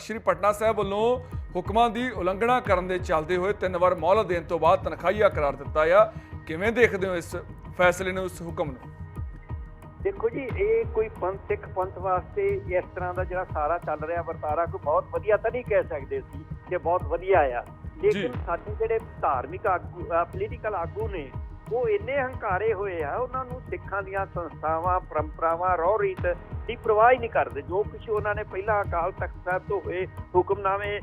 ਤਖਤ ਸ੍ਰੀ ਪਟਨਾ ਸਾਹਿਬ ਵੱਲੋਂ ਹੁਕਮਾਂ ਦੀ ਉਲੰਘਣਾ ਕਰਨ ਦੇ ਚੱਲਦੇ ਹੋਏ ਤਿੰਨ ਵਾਰ ਮੌਲਤ ਦੇਣ ਤੋਂ ਬਾਅਦ ਤਨਖਾਹੀਆ ਕਰਾਰ ਦਿੱਤਾ ਆ। ਕਿਵੇਂ ਦੇਖਦੇ ਹੋ ਇਸ ਫੈਸਲੇ ਨੂੰ ਇਸ ਹੁਕਮ ਨੂੰ? ਦੇਖੋ ਜੀ ਇਹ ਕੋਈ ਪੰਥ ਸਿੱਖ ਪੰਥ ਵਾਸਤੇ ਇਸ ਤਰ੍ਹਾਂ ਦਾ ਜਿਹੜਾ ਸਾਰਾ ਚੱਲ ਰਿਹਾ ਵਰਤਾਰਾ ਕੋਈ ਬਹੁਤ ਵਧੀਆ ਤਾਂ ਨਹੀਂ ਕਹਿ ਸਕਦੇ ਸੀ ਕਿ ਬਹੁਤ ਵਧੀਆ ਆ। ਲੇਕਿਨ ਸਾਡੇ ਜਿਹੜੇ ਧਾਰਮਿਕ ਆਗੂ ਪੋਲੀਟੀਕਲ ਆਗੂ ਨੇ ਉਹ ਇੰਨੇ ਹੰਕਾਰੇ ਹੋਏ ਆ, ਉਹਨਾਂ ਨੂੰ ਸਿੱਖਾਂ ਦੀਆਂ ਸੰਸਥਾਵਾਂ, ਪਰੰਪਰਾਵਾਂ, ਰੋਹ ਰੀਤ ਦੀ ਪਰਵਾਹ ਹੀ ਨਹੀਂ ਕਰਦੇ। ਜੋ ਕੁਝ ਉਹਨਾਂ ਨੇ ਪਹਿਲਾਂ ਅਕਾਲ ਤਖਤ ਸਾਹਿਬ ਤੋਂ ਹੋਏ ਹੁਕਮਨਾਮੇ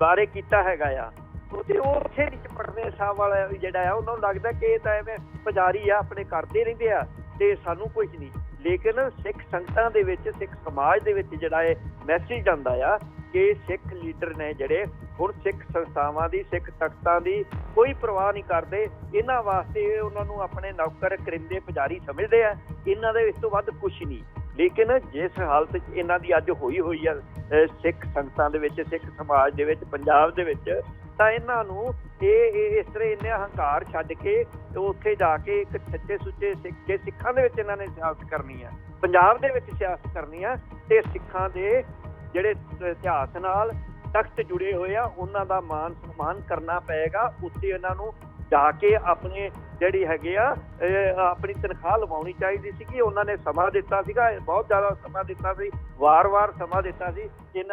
ਬਾਰੇ ਕੀਤਾ ਹੈਗਾ ਆ, ਉਹਦੇ ਉਹ ਉੱਥੇ ਨਹੀਂ ਪੜਨੇ ਸਾਹਿਬ ਵਾਲਾ ਵੀ ਜਿਹੜਾ ਆ, ਉਹਨਾਂ ਨੂੰ ਲੱਗਦਾ ਕਿ ਇਹ ਤਾਂ ਐਵੇਂ ਪੁਜਾਰੀ ਆ, ਆਪਣੇ ਕਰਦੇ ਰਹਿੰਦੇ ਆ ਤੇ ਸਾਨੂੰ ਕੁਝ ਨਹੀਂ। ਲੇਕਿਨ ਸਿੱਖ ਸੰਗਤਾਂ ਦੇ ਵਿੱਚ, ਸਿੱਖ ਸਮਾਜ ਦੇ ਵਿੱਚ ਜਿਹੜਾ ਇਹ ਮੈਸੇਜ ਜਾਂਦਾ ਆ ਕਿ ਸਿੱਖ ਲੀਡਰ ਨੇ ਜਿਹੜੇ ਹੁਣ ਸਿੱਖ ਸੰਸਥਾਵਾਂ ਦੀ, ਸਿੱਖ ਤਖਤਾਂ ਦੀ ਕੋਈ ਪਰਵਾਹ ਨਹੀਂ ਕਰਦੇ। ਇਹਨਾਂ ਵਾਸਤੇ ਉਹਨਾਂ ਨੂੰ ਆਪਣੇ ਨੌਕਰ ਕਰਿੰਦੇ ਪੁਜਾਰੀ ਸਮਝਦੇ ਆ। ਇਹਨਾਂ ਦੇ ਇਸ ਤੋਂ ਵੱਧ ਕੁਝ ਨਹੀਂ। ਲੇਕਿਨ ਜਿਸ ਹਾਲਤ 'ਚ ਇਹਨਾਂ ਦੀ ਅੱਜ ਹੋਈ ਹੋਈ ਆ ਸਿੱਖ ਸੰਗਤਾਂ ਦੇ ਵਿੱਚ, ਸਿੱਖ ਸਮਾਜ ਦੇ ਵਿੱਚ, ਪੰਜਾਬ ਦੇ ਵਿੱਚ, ਤਾਂ ਇਹਨਾਂ ਨੂੰ ਇਹ ਇਹ ਇਸ ਤਰ੍ਹਾਂ ਇੰਨੇ ਹੰਕਾਰ ਛੱਡ ਕੇ ਤੇ ਉੱਥੇ ਜਾ ਕੇ ਇੱਕ ਸੱਚੇ ਸੁੱਚੇ ਸਿੱਖ, ਜੇ ਸਿੱਖਾਂ ਦੇ ਵਿੱਚ ਇਹਨਾਂ ਨੇ ਸਿਆਸਤ ਕਰਨੀ ਆ, ਪੰਜਾਬ ਦੇ ਵਿੱਚ ਸਿਆਸਤ ਕਰਨੀ ਆ, ਤੇ ਸਿੱਖਾਂ ਦੇ ਜਿਹੜੇ ਇਤਿਹਾਸ ਨਾਲ ਤਖਤ ਜੁੜੇ ਹੋਏ ਆ, ਉਹਨਾਂ ਦਾ ਮਾਨ ਸਨਮਾਨ ਕਰਨਾ ਪਏਗਾ। ਉੱਥੇ ਇਹਨਾਂ ਨੂੰ ਜਾ ਕੇ ਆਪਣੇ ਜਿਹੜੀ ਹੈਗੇ ਆ ਆਪਣੀ ਤਨਖਾਹ ਲਵਾਉਣੀ ਚਾਹੀਦੀ ਸੀ ਕਿ ਉਹਨਾਂ ਨੇ ਸਮਾਂ ਦਿੱਤਾ ਸੀਗਾ ਬਹੁਤ ਜ਼ਿਆਦਾ ਸਮਾਂ ਦਿੱਤਾ ਸੀ, ਵਾਰ-ਵਾਰ ਸਮਾਂ ਦਿੱਤਾ ਸੀ ਇਹਨਾਂ